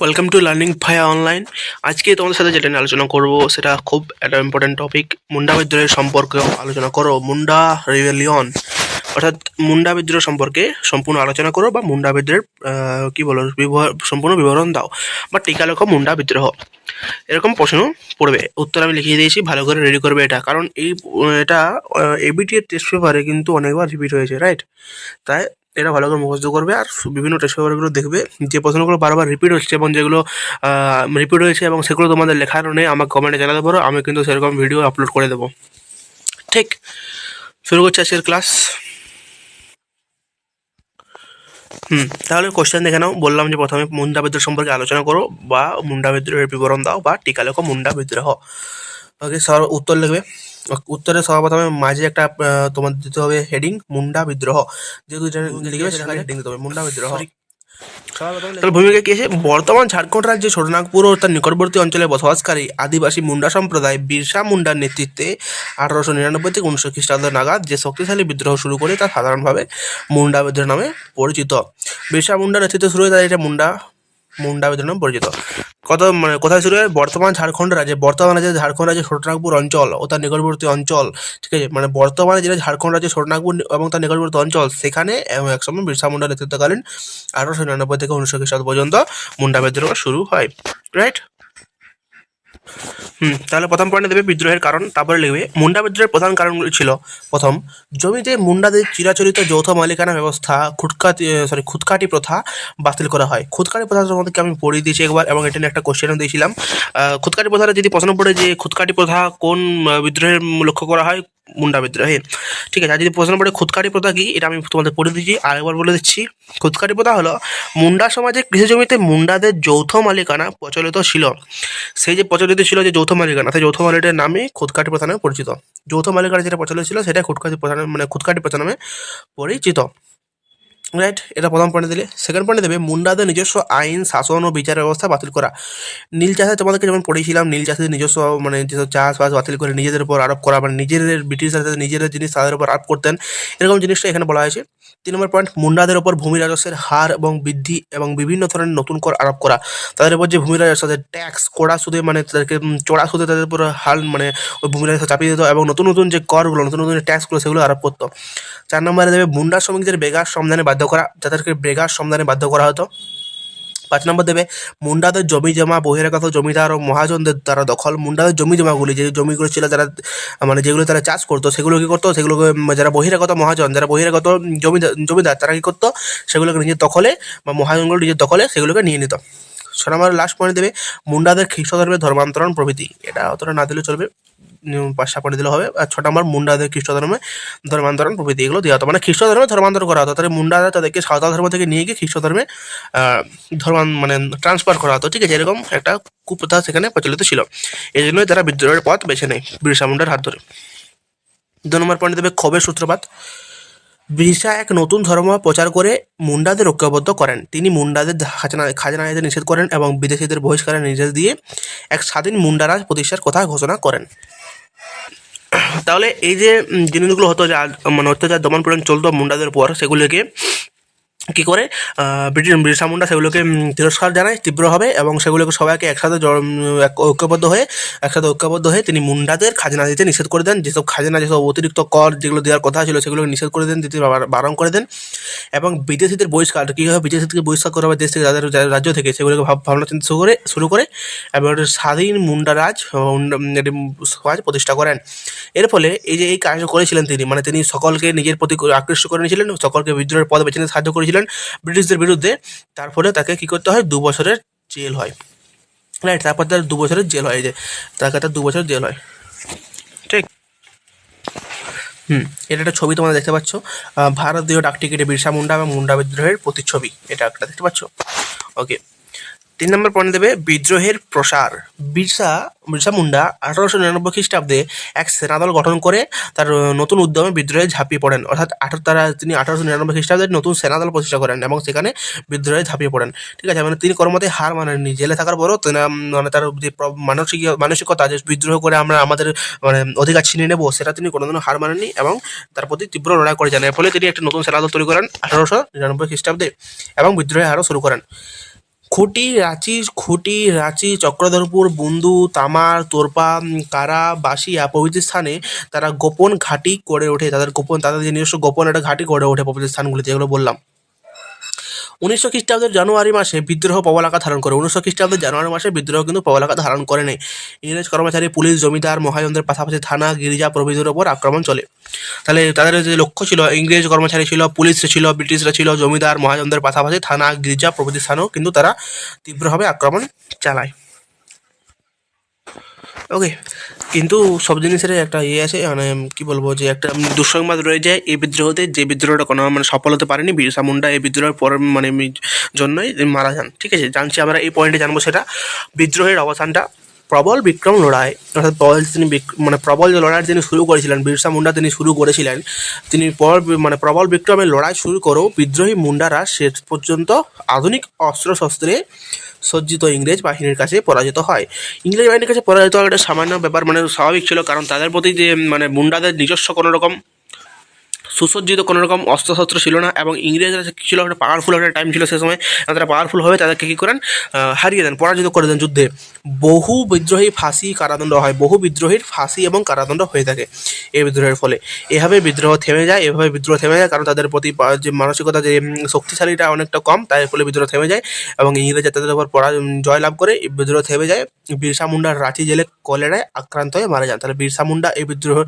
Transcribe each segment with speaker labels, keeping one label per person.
Speaker 1: Welcome to learning via online আজকে তোমাদের সাথে যেটা নিয়ে আলোচনা করব, সেটা খুব একটা ইম্পর্টেন্ট টপিক মুন্ডা বিদ্রোহের সম্পর্কে আলোচনা করো, মুন্ডা রিভেলিয়ন অর্থাৎ মুন্ডা বিদ্রোহ সম্পর্কে সম্পূর্ণ আলোচনা করো বা মুন্ডা বিদ্রোহের কি বলো সম্পূর্ণ বিবরণ দাও বা টিকা লেখো মুন্ডা বিদ্রোহ। এরকম প্রশ্ন পড়বে, উত্তর আমি লিখিয়ে দিয়েছি, ভালো করে রেডি করবে এটা। কারণ এই, এটা এবিটি এর টেস্ট পেপারে কিন্তু অনেকবার রিপিট হয়েছে রাইট তাই এটা ভালো করে মুখস্থ করবে আর বিভিন্ন টেস্ট পেপারগুলো দেখবে। যে প্রশ্নগুলো বারবার রিপিট হচ্ছে এবং যেগুলো রিপিট হয়েছে এবং সেগুলো তোমাদের লেখার নেই, আমাকে কমেন্টে জানাতে পারো, আমি কিন্তু সেরকম ভিডিও আপলোড করে দেবো। ঠিক, শুরু করছি আজকের ক্লাস হুম, তাহলে কোশ্চেন দেখে নাও। বললাম যে প্রথমে মুন্ডা বিদ্রোহ সম্পর্কে আলোচনা করো বা মুন্ডা বিদ্রোহের বিবরণ দাও বা টিকা লেখো, মুন্ডা বিদ্রোহ। ওকে সর উত্তর লিখবে। উত্তরে সর্বপ্রথমে মাঝে একটা তোমার দিতে হবে হেডিং মুন্ডা বিদ্রোহ। যেহেতু লিখবে সেখানে হেডিং দিতে হবে মুন্ডা বিদ্রোহ। তাহলে ভূমিকা কি বর্তমান ঝাড়খণ্ড রাজ্যের ছোটনাগপুর ও তার নিকটবর্তী অঞ্চলে বসবাসকারী আদিবাসী মুন্ডা সম্প্রদায় বিরসা মুন্ডার নেতৃত্বে আঠারোশো নিরানব্বই থেকে উনিশশো খ্রিস্টাব্দ নাগাদ যে শক্তিশালী বিদ্রোহ শুরু করে তা সাধারণভাবে মুন্ডা বিদ্রোহ নামে পরিচিত। বিরসা মুন্ডার নেতৃত্বে শুরু হয় তাদের এটা মুন্ডা মুন্ডা বিদ্রোহ নামে পরিচিত। কত মানে কোথায় শুরু হয়? বর্তমান ঝাড়খণ্ড রাজ্যে, বর্তমানে যে ঝাড়খণ্ড রাজ্যের ছোটনাগপুর অঞ্চল ও তার নিকটবর্তী অঞ্চল, ঠিক আছে? মানে বর্তমানে যেটা ঝাড়খণ্ড রাজ্যের ছোটনাগপুর এবং তার নিকটবর্তী অঞ্চল, সেখানে এক একসময় বিরসা মুন্ডা নেতৃত্বকালীন আঠারোশো নিরানব্বই থেকে উনিশশো খ্রিস্টাব্দ পর্যন্ত মুন্ডা বিদ্রোহ শুরু হয় রাইট হুম, তাহলে প্রথম পয়েন্টে দেবে বিদ্রোহের কারণ, তারপরে লিখবে, মুন্ডা বিদ্রোহের প্রধান কারণগুলি ছিল, প্রথম, জমিতে মুন্ডাদের চিরাচরিত যৌথ মালিকানা ব্যবস্থা খুটকাটি সরি খুদকাটি প্রথা বাতিল করা হয়। খুদকাটি প্রথা সম্বন্ধে আমি পড়িয়ে দিয়েছি একবার এবং এটা নিয়ে একটা কোশ্চেনও দিয়েছিলাম। খুদকাটি প্রথাটা যদি প্রশ্ন পড়ে যে খুদকাটি প্রথা কোন বিদ্রোহের লক্ষ্য করা হয় মুন্ডা বিদ্রোহে ঠিক আছে, আর যদি প্রশ্ন পড়ে খুদকারী প্রথা কি, এটা আমি তোমাদের পড়ে দিচ্ছি, আরেকবার বলে দিচ্ছি। খুদকারী প্রথা হলো, মুন্ডা সমাজে কৃষি জমিতে মুন্ডাদের যৌথ মালিকানা প্রচলিত ছিল। সেই যে প্রচলিত ছিল যে যৌথ মালিকানা, সেই যৌথ মালিকানার নামে খুদকাটি প্রথা নামে পরিচিত। যৌথ মালিকানা যেটা প্রচলিত ছিল, সেটা খুদকাটি প্রথা মানে খুদকাটি প্রথা নামে পরিচিত। রাইট এটা প্রথম পয়েন্টে দিলে। সেকেন্ড পয়েন্টে দেবে, মুন্ডাদের নিজস্ব আইন, শাসন ও বিচার ব্যবস্থা বাতিল করা। নীল চাষে তোমাদেরকে যেমন পড়েছিলাম, নীল চাষের নিজস্ব মানে যেসব চাষবাস বাতিল করে নিজেদের উপর আরোপ করা মানে নিজেদের ব্রিটিশরা যাতে নিজেদের জিনিস তাদের উপর আরোপ করতেন, এরকম জিনিসটা এখানে বলা হয়েছে। তিন নম্বর পয়েন্ট মুন্ডাদের উপর ভূমি রাজস্বের হার এবং বৃদ্ধি এবং বিভিন্ন ধরনের নতুন কর আরোপ করা। তাদের উপর যে ভূমি রাজস্ব ট্যাক্স কড়া সুদে মানে তাদেরকে চড়া সুদে তাদের উপর হাল মানে ওই ভূমি রাজস্ব চাপিয়ে দিত এবং নতুন নতুন যে করগুলো, নতুন নতুন ট্যাক্সগুলো সেগুলো আরোপ করতো। চার নম্বরে দেবে, মুন্ডা শ্রমিকদের বেগার সমাধানে বাধ্য করা, যাদেরকে বেগার সমাধানে বাধ্য করা হতো। পাঁচ নম্বর দেবে, মুন্ডাদের জমি জমা, বহিরাগত জমিদার ও মহাজনদের দ্বারা দখল। মুন্ডাদের জমি জমাগুলি, যে জমিগুলো ছিল যারা মানে যেগুলো তারা চাষ করতো, সেগুলো কী করতো? সেগুলোকে, যারা বহিরাগত মহাজন, যারা বহিরাগত জমিদার জমিদার, তারা কী করতো? সেগুলোকে নিজের দখলে বা মহাজনগুলো নিজের দখলে সেগুলোকে নিয়ে নিত। ছ নম্বর লাস্ট পয়েন্ট দেবে, মুন্ডাদের খ্রিস্ট ধর্মের ধর্মান্তরণ প্রভৃতি। এটা অতটা না দিলেও চলবে। পাঁচটা পড়ে দিলে হবে। আর ছ নম্বর মুন্ডাদের খ্রিস্ট ধর্মে ধর্মান্তরণ প্রভৃতি এগুলো দেওয়া হতো। মানে খ্রিস্ট ধর্মে ধর্মান্তর করা হতো। তাহলে মুন্ডারা তাদেরকে সাঁওতাল ধর্ম থেকে নিয়ে গিয়ে খ্রিস্ট ধর্মে ধর্মান মানে ট্রান্সফার করা হতো। ঠিক আছে? এরকম একটা কুপ্রথা সেখানে প্রচলিত ছিল। এই জন্যই তারা বিদ্রোহের পথ বেছে নেয় বিরসা মুন্ডার হাত ধরে। দু নম্বর পয়েন্ট দেবে ক্ষোভের সূত্রপাত। বিরসা এক নতুন ধর্ম প্রচার করে মুন্ডাদের ঐক্যবদ্ধ করেন। তিনি মুন্ডাদের খাজনা খাজনা নিষেধ করেন এবং বিদেশিদের বহিষ্কারের নির্দেশ দিয়ে এক স্বাধীন মুন্ডারাজ প্রতিষ্ঠার কথা ঘোষণা করেন। তাহলে এই যে জিনিসগুলো হতো যে মানে যা দমন পীড়ন চলতো মুন্ডাদের উপর সেগুলোকে কি করে ব্রিটিশ মুন্ডা সেগুলোকে তিরস্কার জানায়, তীব্রভাবে, এবং সেগুলোকে সবাইকে একসাথে ঐক্যবদ্ধ হয়ে, একসাথে ঐক্যবদ্ধ হয়ে তিনি মুন্ডাদের খাজনা দিতে নিষেধ করে দেন। যেসব খাজনা, যেসব অতিরিক্ত কর যেগুলো দেওয়ার কথা ছিল, সেগুলোকে নিষেধ করে দেন তিনি বারণ করে দেন। এবং বিদেশিদের বহিষ্কার কীভাবে বিদেশি থেকে বহিষ্কার করা হবে, দেশ থেকে তাদের রাজ্য থেকে, সেগুলোকে ভাব, ভাবনা চিন্তা শুরু করে শুরু করে, এবং স্বাধীন মুন্ডা- রাজ সমাজ প্রতিষ্ঠা করেন। এর ফলে এই যে এই কাজ করেছিলেন তিনি মানে তিনি সকলকে নিজের প্রতি আকৃষ্ট করে নিয়েছিলেন, সকলকে বিদ্রোহের পথ বেছে সাহায্য করেছিলেন। ব্রিটিশদের বিরুদ্ধে। তারপরে তাকে কি করতে হয়? দু বছরের জেল হয়। রাইট তারপর তার দু বছরের জেল হয় যে, তাকে তার দু বছরের জেল হয়। ঠিক? হুম, এটা একটা ছবি তোমরা দেখতে পাচ্ছ। ভারতীয় ডাকটিকিটে বিরসা মুন্ডা এবং মুন্ডা বিদ্রোহের প্রতিচ্ছবি। এটা একটা দেখতে পাচ্ছ? ওকে তিন নম্বর পয়েন্ট দেবে বিদ্রোহের প্রসার। বিরসা বিরসা মুন্ডা আঠারোশো নিরানব্বই খ্রিস্টাব্দে এক সেনাদল গঠন করে তার নতুন উদ্যমে বিদ্রোহে ঝাঁপিয়ে পড়েন। অর্থাৎ আঠারো, তারা, তিনি আঠারোশো নিরানব্বই খ্রিস্টাব্দে নতুন সেনাদল প্রতিষ্ঠা করেন এবং সেখানে বিদ্রোহে ঝাঁপিয়ে পড়েন। ঠিক আছে মানে তিনি কর্মতে হার মানেননি। জেলে থাকার পরও মানে তার যে মানসিক, মানসিকতা যে বিদ্রোহ করে আমরা আমাদের মানে অধিকার ছিনিয়ে নেব, সেটা তিনি কোনোদিনও হার মানেননি এবং তার প্রতি তীব্র লড়াই করে যান। এর ফলে তিনি একটি নতুন সেনাদল তৈরি করেন আঠারোশো নিরানব্বই খ্রিস্টাব্দে এবং বিদ্রোহে আরও শুরু করেন। খুঁটি, রাঁচি খুঁটি, রাঁচি, চক্রধরপুর, বুন্দু, তামার, তোরপা কারা বাসিয়া প্রভৃতি স্থানে তারা গোপন ঘাঁটি করে ওঠে। তাদের গোপন তাদের নিজস্ব গোপন একটা ঘাঁটি গড়ে ওঠে প্রভৃতি স্থানগুলিতে, যেগুলো বললাম। উনিশশো খ্রিস্টাব্দের জানুয়ারি মাসে বিদ্রোহ পবলাকা ধারণ করে। উনিশশো খ্রিস্টাব্দের জানুয়ারি মাসে বিদ্রোহ কিন্তু প্রবলাকা ধারণ করে নেই। ইংরেজ কর্মচারী, পুলিশ, জমিদার, মহাজনদের পাশাপাশি থানা, গির্জা, প্রভৃতির ওপর আক্রমণ চলে। তাহলে তাদের যে লক্ষ্য ছিল, ইংরেজ কর্মচারী ছিল পুলিশ ছিল, ব্রিটিশরা ছিল, জমিদার, মহাজনদের পাশাপাশি থানা, গির্জা প্রভৃতি স্থানেও কিন্তু তারা তীব্রভাবে আক্রমণ চালায়। ওকে কিন্তু সব জিনিসের একটা ইয়ে আছে মানে কি বলব যে একটা দুঃসংবাদ রয়ে যায় এই বিদ্রোহতে, যে বিদ্রোহটা কোনো মানে সফল হতে পারেনি, বিরসা মুন্ডা এই বিদ্রোহের পর মানে জন্যই মারা যান। ঠিক আছে? জানছি আমরা এই পয়েন্টে জানব সেটা। বিদ্রোহের অবসানটা প্রবল বিক্রম লড়াই, অর্থাৎ প্রবল তিনি মানে প্রবল যে লড়াই তিনি শুরু করেছিলেন, বিরসা মুন্ডা তিনি শুরু করেছিলেন, তিনি পর মানে প্রবল বিক্রমের লড়াই শুরু করেও বিদ্রোহী মুন্ডারা শেষ পর্যন্ত আধুনিক অস্ত্র শস্ত্রে সজ্জিত ইংরেজ বাহিনীর কাছে পরাজিত হয়। ইংরেজ বাহিনীর কাছে পরাজিত হওয়া একটা সামান্য ব্যাপার মানে স্বাভাবিক ছিল, কারণ তাদের প্রতি যে মানে মুন্ডাদের নিজস্ব কোনো রকম সুসজ্জিত কোনো রকম অস্ত্রশস্ত্র ছিল না এবং ইংরেজরা ছিল একটা পাওয়ারফুল একটা টাইম ছিল সে সময় তারা পাওয়ারফুল হবে তাদেরকে কী করেন হারিয়ে দেন পরাজিত করে দেন যুদ্ধে। বহু বিদ্রোহী ফাঁসি কারাদণ্ড হয় বহু বিদ্রোহীর ফাঁসি এবং কারাদণ্ড হয়ে থাকে এই বিদ্রোহের ফলে। এভাবে বিদ্রোহ থেমে যায় এভাবে বিদ্রোহ থেমে যায় কারণ তাদের প্রতি যে মানসিকতা যে শক্তিশালীটা অনেকটা কম তাই ফলে বিদ্রোহ থেমে যায় এবং ইংরেজরা তাদের উপর পরা উম, জয়লাভ করে বিদ্রোহ থেমে যায়। বিরসা মুন্ডার রাঁচি জেলে কলেরায় আক্রান্ত হয়ে মারা যান। তাহলে বিরসা মুন্ডা এই বিদ্রোহ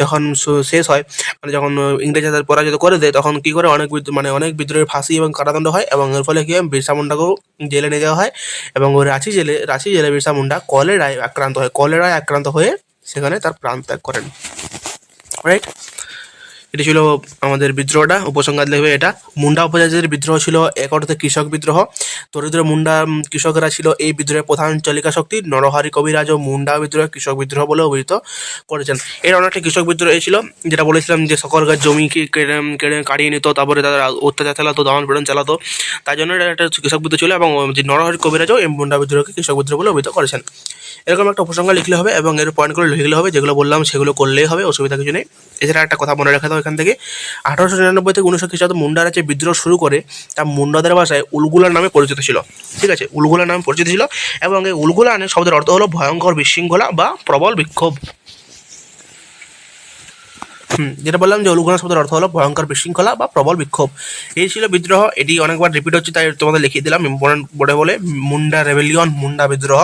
Speaker 1: যখন শেষ হয় মানে যখন ইংরেজ তাদের পরাজিত করে দেয়, তখন কি করে অনেক মানে অনেক বিদ্রোহের ফাঁসি এবং কারাদণ্ড হয় এবং এর ফলে কি হয়, বিরসা মুন্ডাকেও জেলে নিয়ে যাওয়া হয় এবং ওই রাঁচি জেলে রাঁচি জেলে বিরসা মুন্ডা কলেরায় আক্রান্ত হয়, কলেরায় আক্রান্ত হয়ে সেখানে তার প্রাণ ত্যাগ করেন। রাইট এটি ছিল আমাদের বিদ্রোহটা উপসংঘাত লিখবে এটা। মুন্ডা উপজাতির বিদ্রোহ ছিল এক অর্থে কৃষক বিদ্রোহ। দরিদ্র মুন্ডা কৃষকরা ছিল এই বিদ্রোহের প্রধান চালিকা শক্তি। নরহারি কবিরাজ ও মুন্ডা বিদ্রোহ কৃষক বিদ্রোহ বলে অভিহিত করেছেন। এর অনেকটা কৃষক বিদ্রোহ ছিল যেটা বলেছিলাম যে সকল গাছ জমি কেড়ে কেড়ে কাটিয়ে নিত, তারপরে তাদের অত্যাচার চালাতো, দমন পীড়ন চালাতো। তাই জন্য এটা একটা কৃষক বিদ্রোহ ছিল এবং যে নরহারি কবিরাজও এই মুন্ডা বিদ্রোহকে কৃষক বিদ্রোহ বলে অভিহিত করেছেন। এরকম একটা উপসংহার লিখলে হবে এবং এর পয়েন্টগুলো লিখলে হবে, যেগুলো বললাম সেগুলো করলেই হবে, অসুবিধা কিছু নেই। এছাড়া একটা কথা মনে রাখা এখান থেকে। আঠারোশো নিরানব্বই থেকে উনিশশো খ্রিস্টাব্দ মুন্ডারা যে বিদ্রোহ শুরু করে তা মুন্ডাদের ভাষায় উলগুলা নামে পরিচিত ছিল। ঠিক আছে? উলগুলা নামে পরিচিত ছিল এবং এই উলগুলা শব্দের অর্থ হলো ভয়ঙ্কর বিশৃঙ্খলা বা প্রবল বিক্ষোভ। যেটা বললাম যে উলুগুনা শব্দের অর্থ হলো ভয়ঙ্কর বিশৃঙ্খলা বা প্রবল বিক্ষোভ। এই ছিল বিদ্রোহ। এটি অনেকবার রিপিট হচ্ছে, তাই তোমাদের লিখিয়ে দিলাম। ইম্পর্টেন্ট বোর্ডে বলে মুন্ডা রেভেলিয়ন মুন্ডা বিদ্রোহ।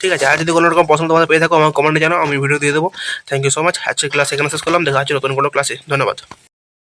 Speaker 1: ঠিক আছে, আর যদি কোনো রকম পছন্দ তোমাদের পেয়ে থাকো আমার কমেন্টে জানাও, আমি ভিডিও দিয়ে দেবো। থ্যাংক ইউ সো মাচ আজকে ক্লাস এখানে শেষ করলাম। দেখা হচ্ছে নতুন কোনো ক্লাসে ধন্যবাদ।